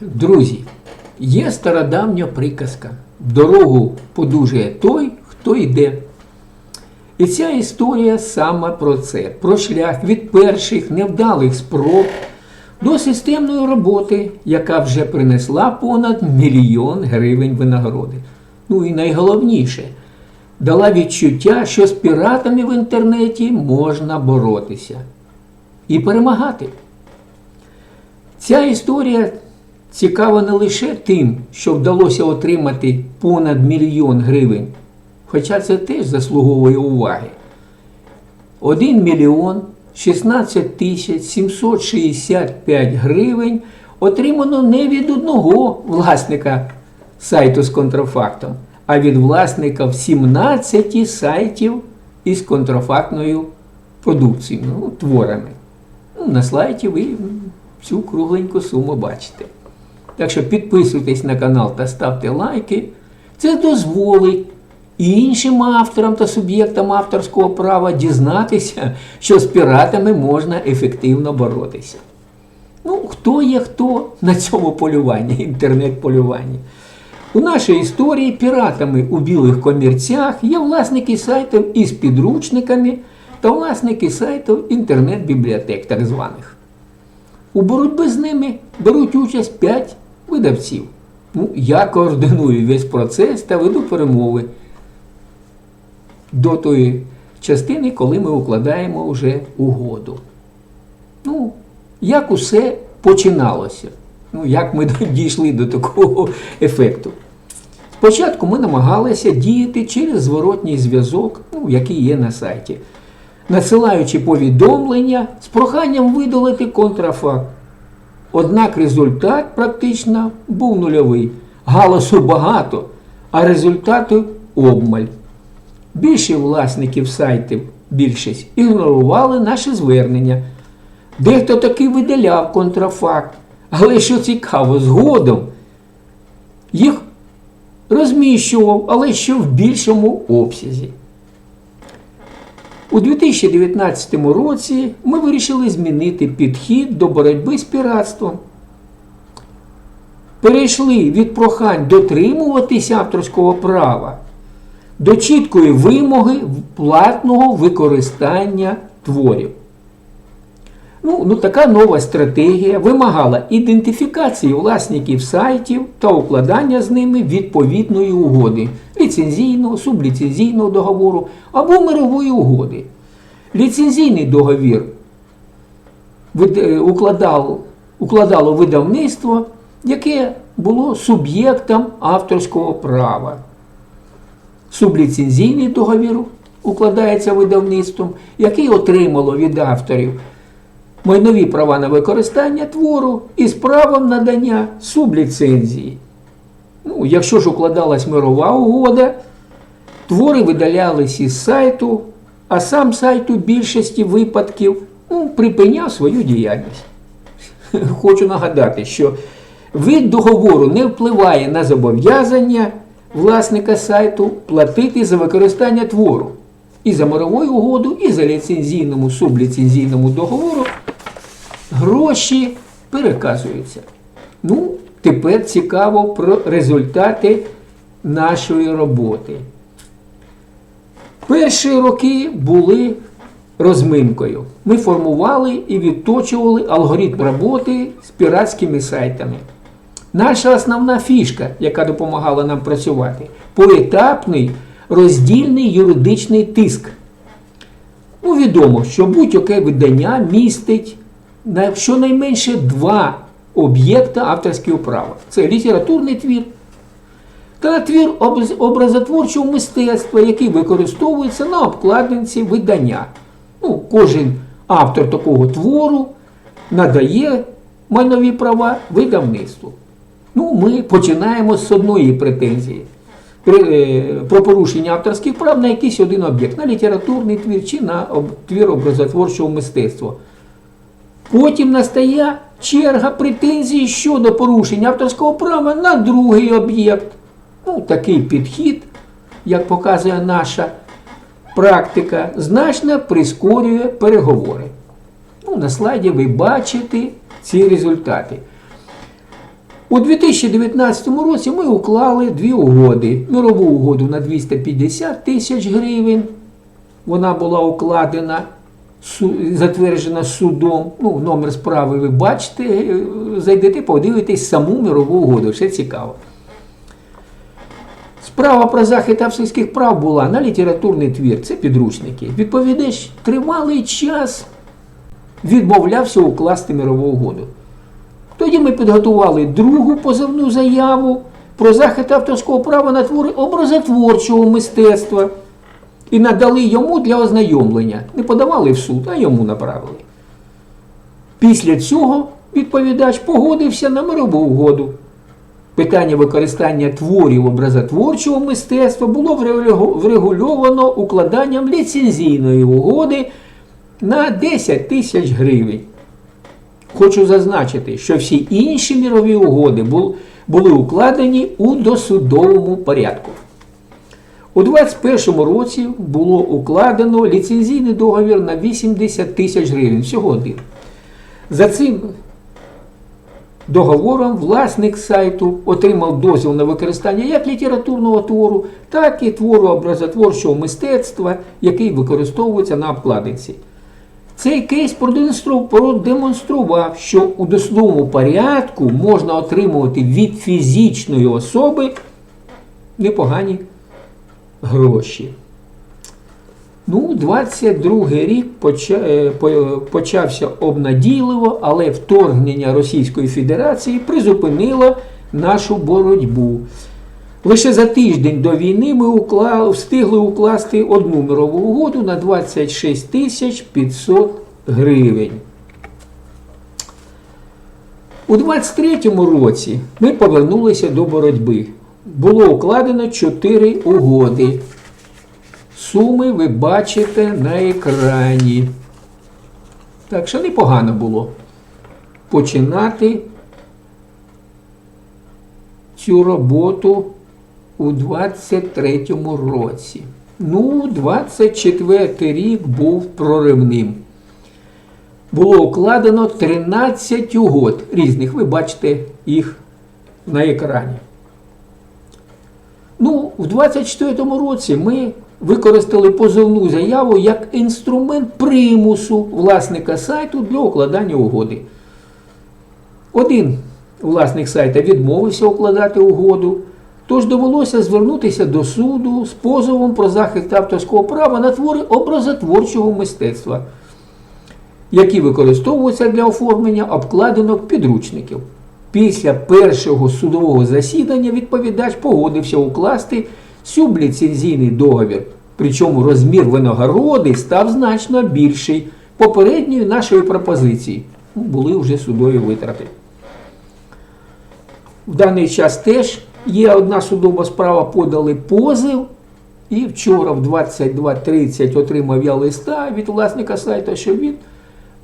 Друзі, є стародавня приказка. Дорогу подужує той, хто йде. І ця історія саме про це: про шлях від перших невдалих спроб до системної роботи, яка вже принесла понад мільйон гривень винагороди. Ну і найголовніше, дала відчуття, що з піратами в інтернеті можна боротися і перемагати. Ця історія цікава не лише тим, що вдалося отримати понад мільйон гривень, хоча це теж заслуговує уваги. 1 мільйон 16 тисяч 765 гривень отримано не від одного власника сайту з контрафактом, а від власника в 17 сайтів із контрафактною продукцією, ну, творами. Ну, на слайді ви цю кругленьку суму бачите. Так що підписуйтесь на канал та ставте лайки. Це дозволить іншим авторам та суб'єктам авторського права дізнатися, що з піратами можна ефективно боротися. Ну, хто є хто на цьому полюванні, інтернет-полюванні? У нашій історії піратами у білих комірцях є власники сайтів із підручниками та власники сайтів інтернет-бібліотек так званих. У боротьбі з ними беруть участь 5 видавців. Ну, я координую весь процес та веду перемови до тої частини, коли ми укладаємо вже угоду. Ну, як усе починалося? Ну, як ми дійшли до такого ефекту? Спочатку ми намагалися діяти через зворотній зв'язок, ну, який є на сайті, надсилаючи повідомлення з проханням видалити контрафакт. Однак результат практично був нульовий. Галасу багато, а результату обмаль. Більше власників сайтів, більшість, ігнорували наші звернення. Дехто таки видаляв контрафакт, але що цікаво, згодом їх розміщував, але що в більшому обсязі. У 2019 році ми вирішили змінити підхід до боротьби з піратством. Перейшли від прохань дотримуватися авторського права до чіткої вимоги платного використання творів. Ну, ну, така нова стратегія вимагала ідентифікації власників сайтів та укладання з ними відповідної угоди ліцензійного, субліцензійного договору або мирової угоди. Ліцензійний договір е, укладало, укладало видавництво, яке було суб'єктом авторського права. Субліцензійний договір укладається видавництвом, який отримало від авторів майнові права на використання твору із правом надання субліцензії. Ну, якщо ж укладалась мирова угода, твори видалялись із сайту, а сам сайт у більшості випадків ну, припиняв свою діяльність. Хочу нагадати, що вид договору не впливає на зобов'язання власника сайту платити за використання твору. І за мировою угоду, і за ліцензійному субліцензійному договору гроші переказуються. Ну, тепер цікаво про результати нашої роботи. Перші роки були розминкою. Ми формували і відточували алгоритм роботи з піратськими сайтами. Наша основна фішка, яка допомагала нам працювати, поетапний роздільний юридичний тиск. Ну, відомо, що будь-яке видання містить на щонайменше два об'єкта авторського права. Це літературний твір та твір образотворчого мистецтва, який використовується на обкладинці видання. Ну, кожен автор такого твору надає майнові права видавництву. Ну, ми починаємо з одної претензії. Е, Про порушення авторських прав на якийсь один об'єкт, на літературний твір чи на твір образотворчого мистецтва. Потім настає черга претензій щодо порушення авторського права на другий об'єкт. Ну, такий підхід, як показує наша практика, значно прискорює переговори. Ну, на слайді ви бачите ці результати. У 2019 році ми уклали дві угоди. Мирову угоду на 250 тисяч гривень. Вона була укладена, затверджена судом. Ну, номер справи ви бачите, е, зайдете, подивитесь саму мирову угоду. Все цікаво. Справа про захист авторських прав була на літературний твір, це підручники. Відповідач тривалий час відмовлявся укласти мирову угоду. Тоді ми підготували другу позовну заяву про захист авторського права на твори образотворчого мистецтва і надали йому для ознайомлення. Не подавали в суд, а йому направили. Після цього відповідач погодився на мирову угоду. Питання використання творів образотворчого мистецтва було врегульовано укладанням ліцензійної угоди на 10 тисяч гривень. Хочу зазначити, що всі інші мірові угоди були укладені у досудовому порядку. У 2021 році було укладено ліцензійний договір на 80 тисяч гривень, всього один. За цим договором власник сайту отримав дозвіл на використання як літературного твору, так і твору образотворчого мистецтва, який використовується на обкладинці. Цей кейс продемонстрував, що у досудовому порядку можна отримувати від фізичної особи непогані гроші. Ну, 22 рік е, по- почався обнадійливо, але вторгнення Російської Федерації призупинило нашу боротьбу. Лише за тиждень до війни ми укла... встигли укласти одну мирову угоду на 26 тисяч 500 гривень. У 23-му році ми повернулися до боротьби. Було укладено 4 угоди. Суми ви бачите на екрані. Так що непогано було починати цю роботу у 23-му році. Ну, 24 рік був проривним. Було укладено 13 угод різних. Ви бачите їх на екрані. Ну, в 24-му році ми використали позовну заяву як інструмент примусу власника сайту для укладання угоди. Один власник сайта відмовився укладати угоду, тож довелося звернутися до суду з позовом про захист авторського права на твори образотворчого мистецтва, які використовуються для оформлення обкладинок підручників. Після першого судового засідання відповідач погодився укласти субліцензійний договір. Причому розмір винагороди став значно більший попередньої нашої пропозиції. Були вже судові витрати. В даний час теж є одна судова справа, подали позов. І вчора в 22.30 отримав я листа від власника сайту, що він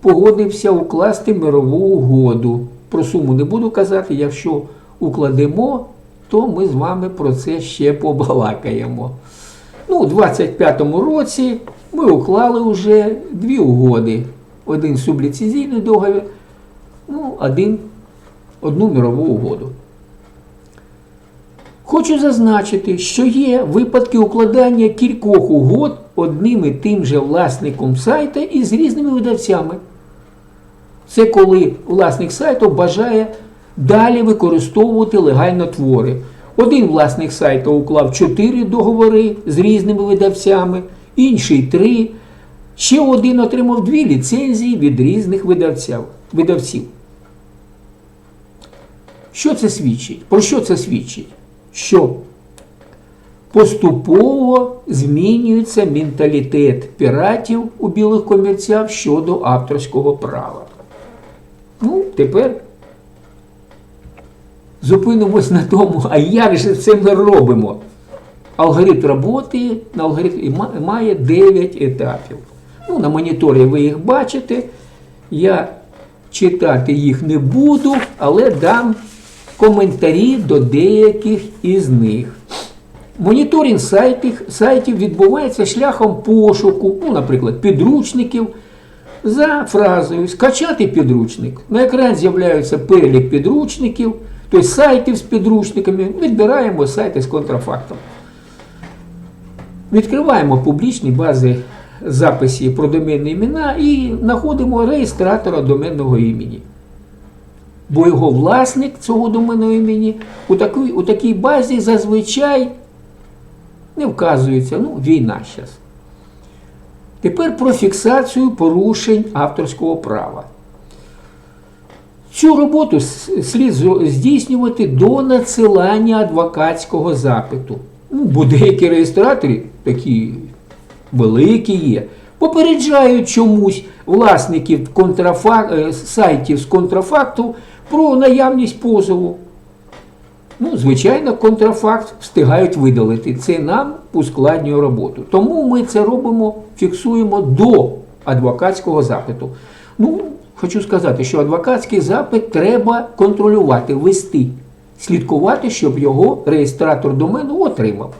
погодився укласти мирову угоду. Про суму не буду казати, якщо укладемо, то ми з вами про це ще побалакаємо. Ну, у 25-му році ми уклали вже дві угоди. Один субліцензійний договір, ну, один, одну мирову угоду. Хочу зазначити, що є випадки укладання кількох угод одним і тим же власником сайта і з різними видавцями. Це коли власник сайту бажає далі використовувати легально твори. Один власник сайту уклав 4 договори з різними видавцями, інший 3. Ще один отримав дві ліцензії від різних видавців. Що це свідчить? Про що це свідчить? Що поступово змінюється менталітет піратів у білих комірцях щодо авторського права. Ну, тепер зупинимось на тому, а як же це ми робимо? Алгоритм роботи на алгоритм має 9 етапів. Ну, на моніторі ви їх бачите. Я читати їх не буду, але дам коментарі до деяких із них. Моніторинг сайтів, сайтів відбувається шляхом пошуку, ну, наприклад, підручників, за фразою скачати підручник. На екрані з'являється перелік підручників, тобто сайтів з підручниками. Відбираємо сайти з контрафактом. Відкриваємо публічні бази записів про доменні імена і знаходимо реєстратора доменного імені. Бо його власник цього доменного імені у такій, у такій базі зазвичай не вказується. Ну, війна зараз. Тепер про фіксацію порушень авторського права. Цю роботу слід здійснювати до надсилання адвокатського запиту. Ну, бо деякі реєстратори, такі великі є, попереджають чомусь власників е, сайтів з контрафакту про наявність позову. Ну, звичайно, контрафакт встигають видалити. Це нам ускладнює роботу. Тому ми це робимо, фіксуємо до адвокатського запиту. Ну, хочу сказати, що адвокатський запит треба контролювати, вести, слідкувати, щоб його реєстратор домену отримав.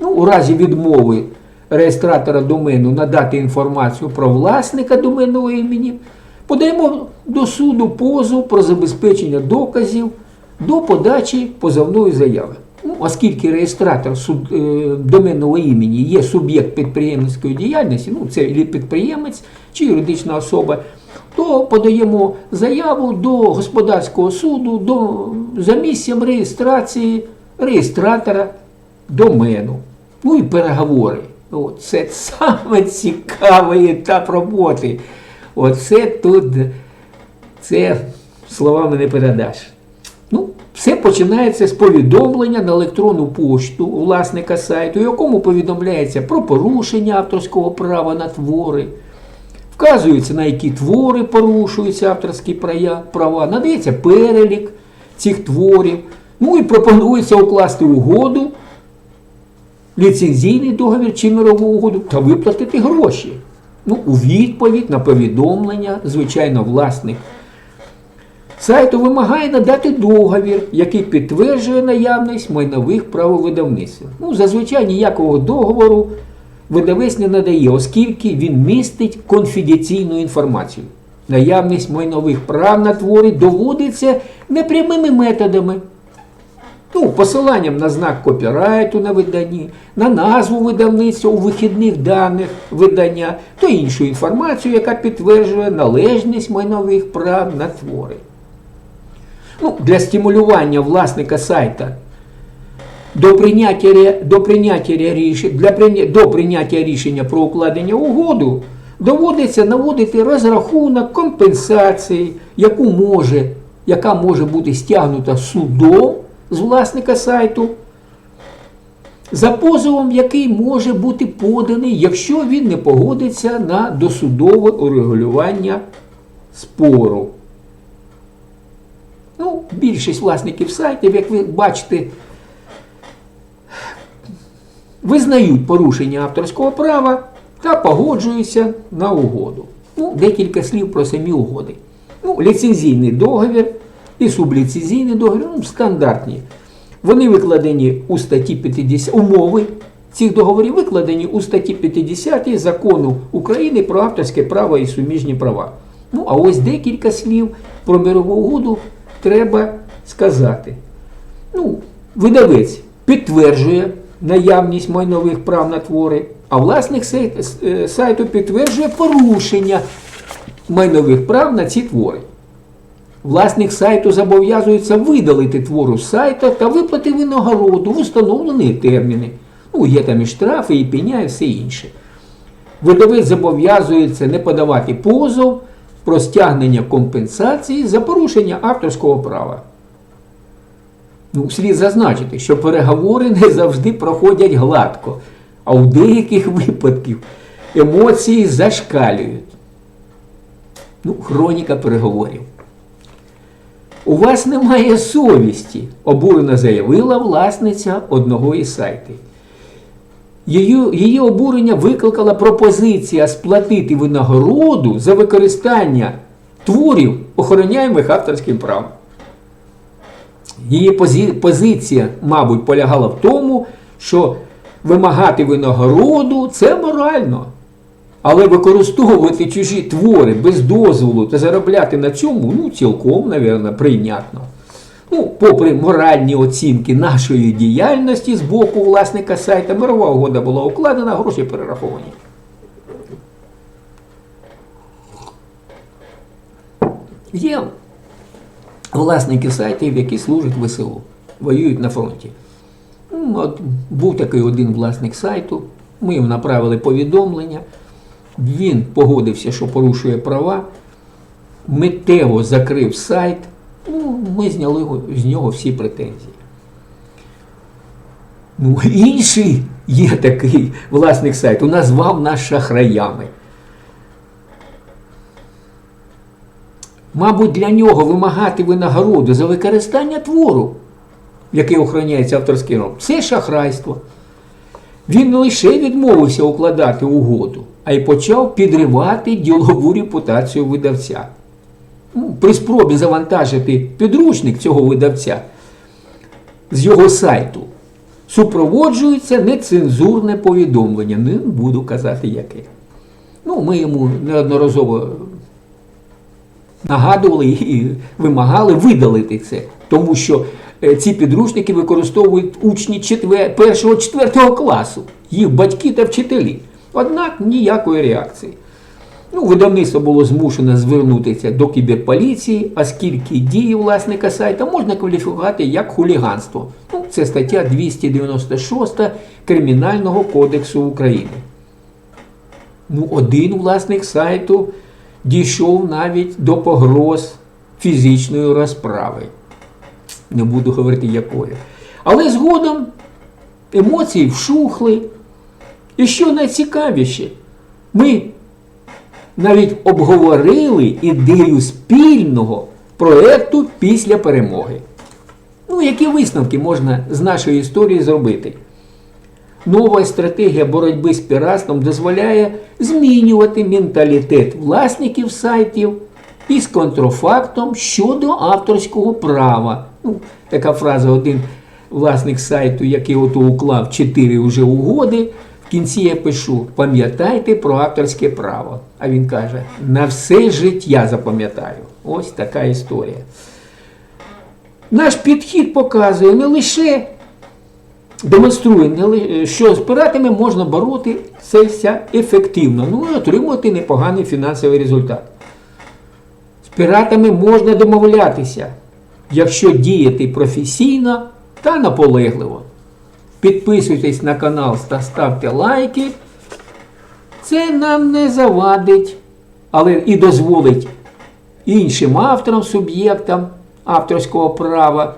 Ну, у разі відмови реєстратора домену надати інформацію про власника доменного імені, подаємо до суду позов про забезпечення доказів до подачі позовної заяви. Ну, оскільки реєстратор суд, е, доменного імені є суб'єкт підприємницької діяльності, ну це і підприємець чи юридична особа, то подаємо заяву до господарського суду до, за місцем реєстрації реєстратора домену. Ну і переговори. Це саме цікавий етап роботи. Оце тут, це словами не передаш. Ну, все починається з повідомлення на електронну пошту власника сайту, у якому повідомляється про порушення авторського права на твори. Вказується, на які твори порушуються авторські права, надається перелік цих творів. Ну і пропонується укласти угоду, ліцензійний договір чи мирову угоду та виплатити гроші. Ну, у відповідь на повідомлення, звичайно, власник сайту вимагає надати договір, який підтверджує наявність майнових правовидавництва. Ну, зазвичай ніякого договору видавець не надає, оскільки він містить конфіденційну інформацію. Наявність майнових прав на твори доводиться непрямими методами. Ну, посиланням на знак копірайту на виданні, на назву видавництва у вихідних даних видання та іншу інформацію, яка підтверджує належність майнових прав на твори. Ну, для стимулювання власника сайта до прийняття, до прийняття рішень, для прийня, до прийняття рішення про укладення угоду доводиться наводити розрахунок компенсації, яку може, яка може бути стягнута судом з власника сайту, за позовом, який може бути поданий, якщо він не погодиться на досудове урегулювання спору. Ну, більшість власників сайтів, як ви бачите, визнають порушення авторського права та погоджуються на угоду. Ну, декілька слів про самі угоди. Ну, ліцензійний договір і субліцензійний договір ну, стандартні. Вони викладені у статті 50, умови цих договорів викладені у статті 50 закону України про авторське право і суміжні права. Ну, а ось декілька слів про мирову угоду треба сказати. Ну, видавець підтверджує наявність майнових прав на твори, а власник е, сайту підтверджує порушення майнових прав на ці твори. Власник сайту зобов'язується видалити твору з сайта та виплати винагороду в установлені терміни. Ну, є там і штрафи, і пеня, і все інше. Видавець зобов'язується не подавати позов про стягнення компенсації за порушення авторського права. Ну, слід зазначити, що переговори не завжди проходять гладко, а у деяких випадках емоції зашкалюють. Ну, хроніка переговорів. У вас немає совісті, обурено заявила власниця одного із сайтів. Її, її обурення викликала пропозиція сплатити винагороду за використання творів, охороняємих авторським правом. Її позі- позиція, мабуть, полягала в тому, що вимагати винагороду це морально. Але використовувати чужі твори без дозволу та заробляти на цьому, ну, цілком, мабуть, прийнятно. Ну, попри моральні оцінки нашої діяльності з боку власника сайта, мирова угода була укладена, гроші перераховані. Є власники сайтів, які служать ВСУ, воюють на фронті. Ну, От був такий один власник сайту, ми йому направили повідомлення, він погодився, що порушує права, миттєво закрив сайт, ну, ми зняли з нього всі претензії. Ну, інший є такий власник сайту, назвав нас шахраями. Мабуть, для нього вимагати винагороду за використання твору, який охороняється авторським правом, це шахрайство. Він не лише відмовився укладати угоду, а й почав підривати ділову репутацію видавця. Ну, при спробі завантажити підручник цього видавця з його сайту супроводжується нецензурне повідомлення. Не буду казати яке. Ну, ми йому неодноразово нагадували і вимагали видалити це, тому що е, ці підручники використовують учні 1-4 класу, їх батьки та вчителі. Однак ніякої реакції. Ну, видавництво було змушено звернутися до кіберполіції, оскільки дії власника сайта можна кваліфікувати як хуліганство. Ну, це стаття 296 Кримінального кодексу України. Ну, один власник сайту дійшов навіть до погроз фізичної розправи. Не буду говорити якої. Але згодом емоції вшухли. І що найцікавіше, ми навіть обговорили ідею спільного проєкту після перемоги. Ну, які висновки можна з нашої історії зробити? Нова стратегія боротьби з піратством дозволяє змінювати менталітет власників сайтів із контрафактом щодо авторського права. Ну, така фраза один власник сайту, який ото уклав 4 уже угоди. Кінці я пишу: пам'ятайте про авторське право. А він каже: на все життя запам'ятаю. Ось така історія. Наш підхід показує не лише демонструє, що з піратами можна боротися ефективно, ну і отримувати непоганий фінансовий результат. З піратами можна домовлятися, якщо діяти професійно та наполегливо. Підписуйтесь на канал та ставте лайки. Це нам не завадить, але і дозволить іншим авторам, суб'єктам авторського права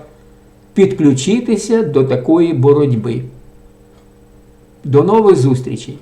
підключитися до такої боротьби. До нових зустрічей!